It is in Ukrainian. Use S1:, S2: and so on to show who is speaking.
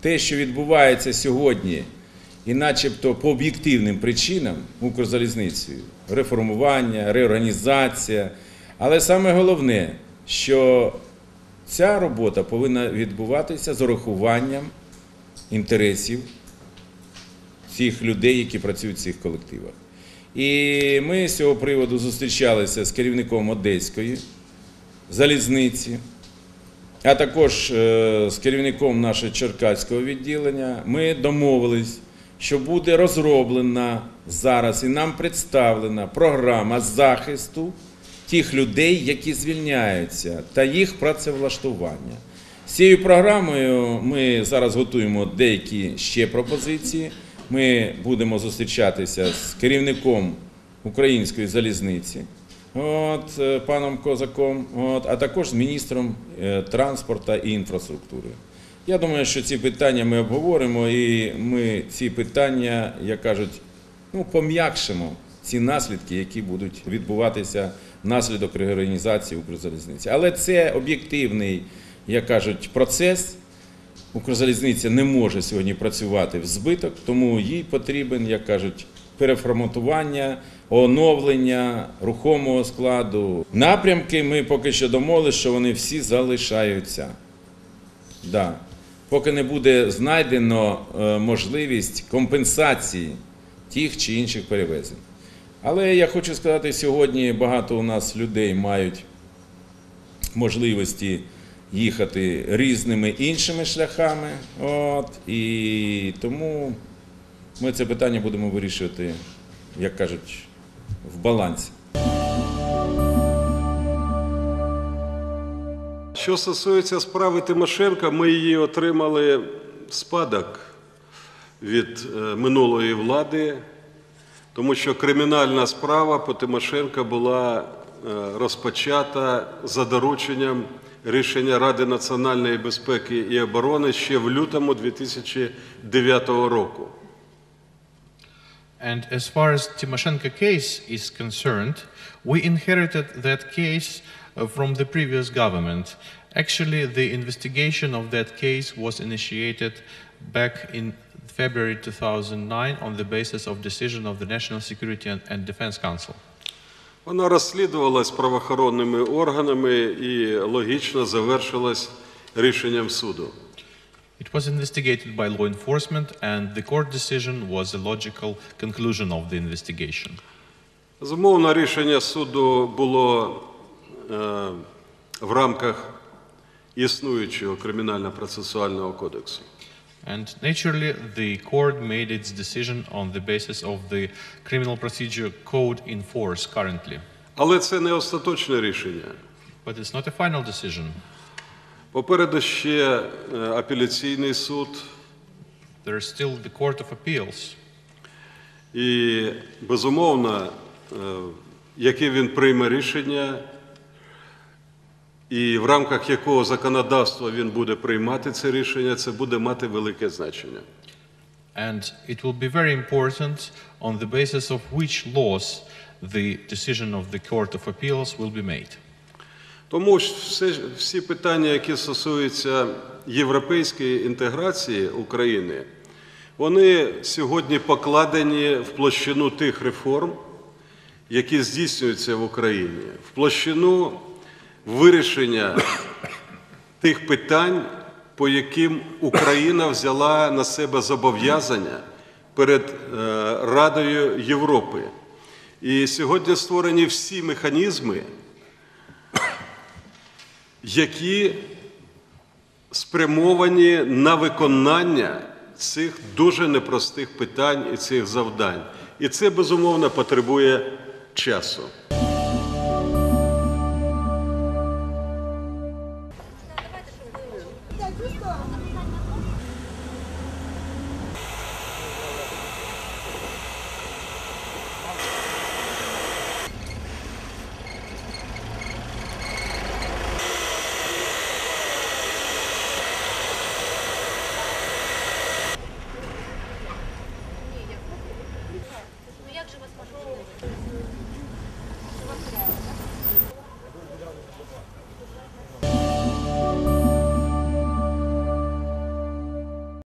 S1: те, що відбувається сьогодні, і начебто по об'єктивним причинам Укрзалізницею, реформування, реорганізація. Але саме головне, що ця робота повинна відбуватися з урахуванням інтересів цих людей, які працюють в цих колективах. І ми з цього приводу зустрічалися з керівником Одеської залізниці, а також е, з керівником нашого Черкаського відділення. Ми домовились, що буде розроблена зараз і нам представлена програма захисту тих людей, які звільняються, та їх працевлаштування. З цією програмою ми зараз готуємо деякі ще пропозиції. Ми будемо зустрічатися з керівником української залізниці, от, е, паном Козаком, от, а також з міністром е, транспорту і інфраструктури. Я думаю, що ці питання ми обговоримо, і ми ці питання, як кажуть, ну, пом'якшимо ці наслідки, які будуть відбуватися внаслідок реорганізації Укрзалізниці. Але це об'єктивний, як кажуть, процес. Укрзалізниця не може сьогодні працювати в збиток, тому їй потрібен, як кажуть, переформатування, оновлення рухомого складу. Напрямки ми поки що домовилися, що вони всі залишаються. Да. Поки не буде знайдено е, можливість компенсації тих чи інших перевезень. Але я хочу сказати, сьогодні багато у нас людей мають можливості їхати різними іншими шляхами. От, і тому ми це питання будемо вирішувати, як кажуть, в балансі.
S2: Що стосується справи Тимошенка, ми її отримали спадок від е, минулої влади, тому що кримінальна справа по Тимошенка була е, розпочата за дорученням рішення Ради національної безпеки і оборони ще в лютому 2009 року.
S3: And as far as Timoshenko case is concerned, we inherited that case uh, from the previous government. Actually, the investigation of that case was initiated back in February 2009 on the basis of decision of the National Security and, and Defense Council.
S2: Вона розслідувалась правоохоронними органами і логічно завершилась рішенням суду.
S3: It was investigated by law enforcement, and the court decision was a logical conclusion of the investigation.
S2: Зумовно, рішення суду було е, в рамках існуючого кримінально-процесуального кодексу.
S3: And naturally, the court made its decision on the basis of the criminal procedure code in force currently.
S2: Але це не остаточне рішення.
S3: But it's not a final decision.
S2: Попереду ще е, апеляційний суд,
S3: There is still the Court of Appeals.
S2: і безумовно, е, яке він прийме рішення, і в рамках якого законодавства він буде приймати це рішення, це буде мати велике значення.
S3: And it will be very important on the basis of which laws the decision of the Court of Appeals will be made.
S2: Тому ж все, всі питання, які стосуються європейської інтеграції України, вони сьогодні покладені в площину тих реформ, які здійснюються в Україні, в площину вирішення тих питань, по яким Україна взяла на себе зобов'язання перед е, Радою Європи. І сьогодні створені всі механізми, які спрямовані на виконання цих дуже непростих питань і цих завдань. І це безумовно потребує часу.